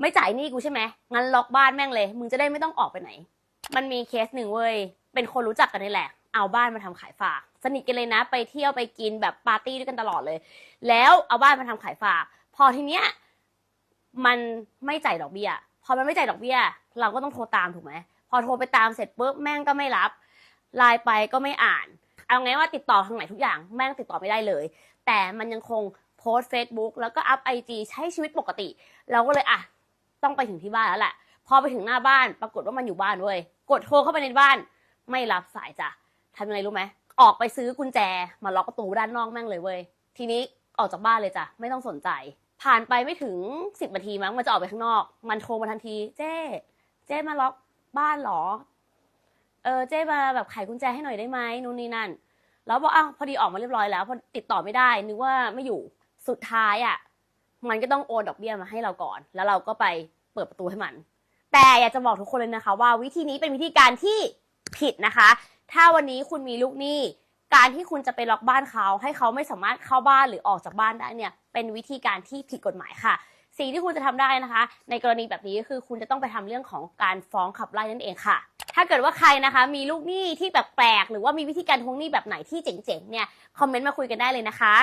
ไม่จ่ายหนี้กูใช่ไหมงั้นล็อกบ้านแม่งเลย มึงจะได้ไม่ต้องออกไปไหน มันมีเคสหนึ่งเว้ย เป็นคนรู้จักกันนี่แหละ เอาบ้านมาทำขายฝาก สนิทกันเลยนะ ไปเที่ยวไปกินแบบปาร์ตี้ด้วยกันตลอดเลย แล้วเอาบ้านมาทำขายฝาก พอทีเนี้ยมันไม่จ่ายดอกเบี้ย พอมันไม่จ่ายดอกเบี้ย เราก็ต้องโทรตามถูกไหม พอโทรไปตามเสร็จปุ๊บแม่งก็ไม่รับ ไลน์ไปก็ไม่อ่าน เอาไงว่าติดต่อทางไหนทุกอย่าง แม่งติดต่อไม่ได้เลย แต่มันยังคงโพสเฟซบุ๊กแล้วก็อัพไอจีใช้ชีวิตปกติ เราก็เลยอะ ต้องไปถึงที่บ้านแล้วแหละ พอไปถึงหน้าบ้าน ปรากฏว่ามันอยู่บ้านเว้ย กดโทรเข้าไปในบ้าน ไม่รับสายจ้ะทำยังไงรู้ไหม ออกไปซื้อกุญแจ มาล็อกประตูด้านนอกแม่งเลยเว้ย ทีนี้ออกจากบ้านเลยจ้ะ ไม่ต้องสนใจ ผ่านไปไม่ถึงสิบนาทีมั้ง มันจะออกไปข้างนอก มันโทรมาทันที เจ๊เจ๊มาล็อกบ้านเหรอ เออ เจ๊มาแบบไขกุญแจให้หน่อยได้ไหมนู่นนี่นั่น แล้วบอกอ้าวพอดีออกมาเรียบร้อยแล้วพอติดต่อไม่ได้ นึกว่าไม่อยู่ สุดท้ายอะ มันก็ต้องโอนดอกเบี้ยมาให้เราก่อน แล้วเราก็ไปเปิดประตูให้มัน แต่อยากจะบอกทุกคนเลยนะคะ ว่าวิธีนี้เป็นวิธีการที่ผิดนะคะ ถ้าวันนี้คุณมีลูกหนี้ การที่คุณจะไปล็อกบ้านเขาให้เขาไม่สามารถเข้าบ้านหรือออกจากบ้านได้เนี่ย เป็นวิธีการที่ผิดกฎหมายค่ะสิ่งที่คุณจะทำได้นะคะ ในกรณีแบบนี้ก็คือคุณจะต้องไปทำเรื่องของการฟ้องขับไล่นั่นเองค่ะ ถ้าเกิดว่าใครนะคะ มีลูกหนี้ที่แปลกๆหรือว่ามีวิธีการทวงหนี้แบบไหนที่เจ๋งๆเนี่ยคอมเมนต์มาคุยกันได้เลยนะคะ